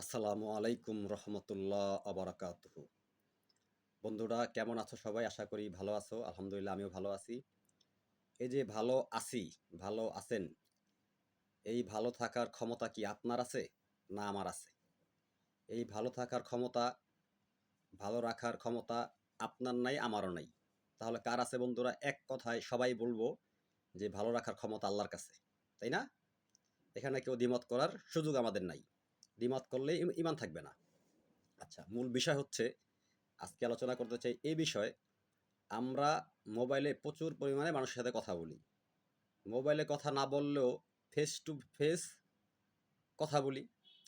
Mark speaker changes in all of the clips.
Speaker 1: আসসালামু আলাইকুম রহমতুল্লাহ আবরাকাতুহ। বন্ধুরা, কেমন আছো সবাই? আশা করি ভালো আছো। আলহামদুলিল্লাহ, আমিও ভালো আছি। এই যে ভালো আছি, ভালো আছেন, এই ভালো থাকার ক্ষমতা কি আপনার আছে না আমার আছে? এই ভালো থাকার ক্ষমতা, ভালো রাখার ক্ষমতা আপনার নাই, আমারও নাই। তাহলে কার আছে বন্ধুরা? এক কথায় সবাই বলব যে ভালো রাখার ক্ষমতা আল্লাহর কাছে, তাই না? এখানে কেউ দ্বিমত করার সুযোগ আমাদের নাই। দ্বিমত করলে ইমান থাকবে না। আচ্ছা মূল বিষয় হচ্ছে, আজকে আলোচনা করতে চাই এই বিষয়ে, আমরা মোবাইলে প্রচুর পরিমাণে মানুষের সাথে কথা বলি। মোবাইলে কথা না বললেও ফেস টু ফেস কথা বলি।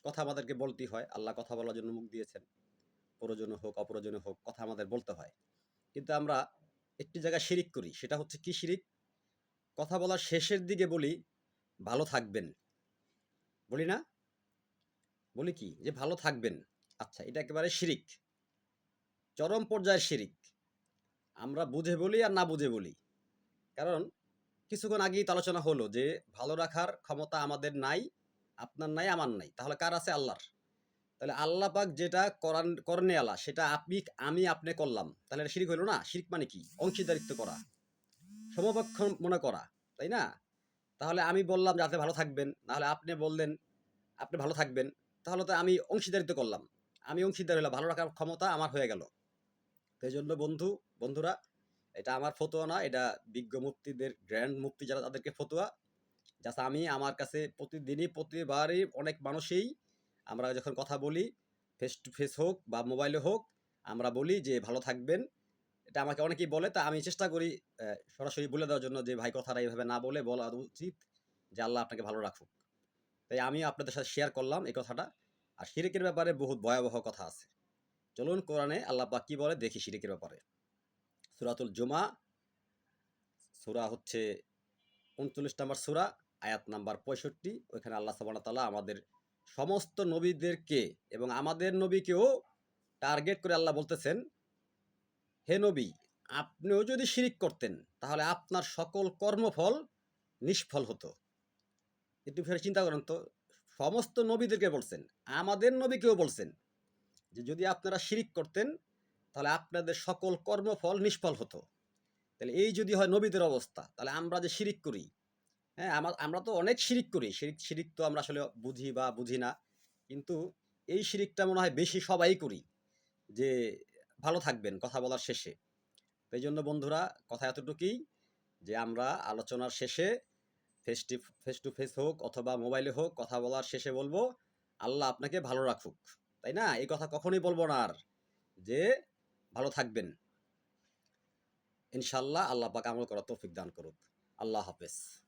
Speaker 1: কথা আমাদেরকে বলতেই হয়, আল্লাহ কথা বলার জন্য মুখ দিয়েছেন। প্রয়োজনে হোক, অপ্রয়োজনে হোক, কথা আমাদের বলতে হয়। কিন্তু আমরা একটি জায়গায় শিরিক করি, সেটা হচ্ছে কি শিরিক? কথা বলার শেষের দিকে বলি, ভালো থাকবেন। বলি না? বলি কি, যে ভালো থাকবেন। আচ্ছা এটা একেবারে শিরিক। চরম পর্যায়ের শিরিক। আমরা বুঝে বলি আর না বুঝে বলি। কারণ কিছুক্ষণ আগেই তো আলোচনা হলো যে, ভালো রাখার ক্ষমতা আমাদের নাই, আপনার নাই, আমার নাই। তাহলে কার আছে? আল্লাহর। তাহলে আল্লাহ পাক যেটা করান, করনে আলা, সেটা আপনি, আমি আপনি করলাম। তাহলে শিরিক হইল না? শিরিক মানে কি? অংশীদারিত্ব করা। সমপক্ষ মনে করা, তাই না? তাহলে আমি বললাম যাতে ভালো থাকবেন। নাহলে আপনি বললেন, আপনি ভালো থাকবেন। তাহলে তো আমি অংশীদারিত্ব করলাম। আমি অংশীদার হলাম ভালো রাখার ক্ষমতা আমার হয়ে গেল। তো জন্য বন্ধু, বন্ধুরা, এটা আমার ফতোয়া না, এটা বিজ্ঞ মুক্তিদের, গ্র্যান্ড মুক্তি যারা তাদেরকে ফতোয়া। জাস্ট আমি আমার কাছে প্রতিদিনই, প্রতিবারই অনেক মানুষই আমরা যখন কথা বলি ফেস টু ফেস হোক বা মোবাইলে হোক, আমরা বলি যে ভালো থাকবেন। এটা আমাকে অনেকেই বলে, তা আমি চেষ্টা করি সরাসরি বলে দেওয়ার জন্য যে ভাই কথাটা এইভাবে না বলে বলা উচিত, যে আল্লাহ আপনাকে ভালো রাখুক। তাই আমি আপনাদের সাথে শেয়ার করলাম এই কথাটা। আর শিরিকের ব্যাপারে বহুত ভয়াবহ কথা আছে। চলুন কোরআনে আল্লাহ পাক কি বলে দেখি শিরিকের ব্যাপারে। সুরাতুল জুমা, সুরা হচ্ছে উনচল্লিশ নম্বর সুরা, আয়াত নাম্বার পঁয়ষট্টি। ওইখানে আল্লাহ সাবানা তালা আমাদের সমস্ত নবীদেরকে এবং আমাদের নবীকেও টার্গেট করে আল্লাহ বলতেছেন, হে নবী, আপনিও যদি শিরিক করতেন, তাহলে আপনার সকল কর্মফল নিষ্ফল হতো। একটু ফের চিন্তা করেন তো, সমস্ত নবীদেরকে বলছেন, আমাদের নবীকেও বলছেন যে যদি আপনারা শিরিক করতেন, তাহলে আপনাদের সকল কর্মফল নিষ্ফল হতো। তাহলে এই যদি হয় নবীদের অবস্থা, তাহলে আমরা যে শিরিক করি হ্যাঁ আমার আমরা তো অনেক শিরিক করি, শিরিক শিরিক তো আমরা আসলে বুঝি বা বুঝি না, কিন্তু এই শিরিকটা মনে হয় বেশি সবাই করি যে ভালো থাকবেন কথা বলার শেষে। তো এই জন্য বন্ধুরা, কথা এতটুকুই যে আমরা আলোচনার শেষে face to face to face হোক অথবা মোবাইলে হোক কথা বলার শেষে বলব, আল্লাহ আপনাকে ভালো রাখুক। তাই না? এই কথা কখনই বলব না আর। যে ভালো থাকবেন। ইনশাল্লাহ আল্লাহ পাক আমল করা তৌফিক দান করুক। আল্লাহ হাফেজ।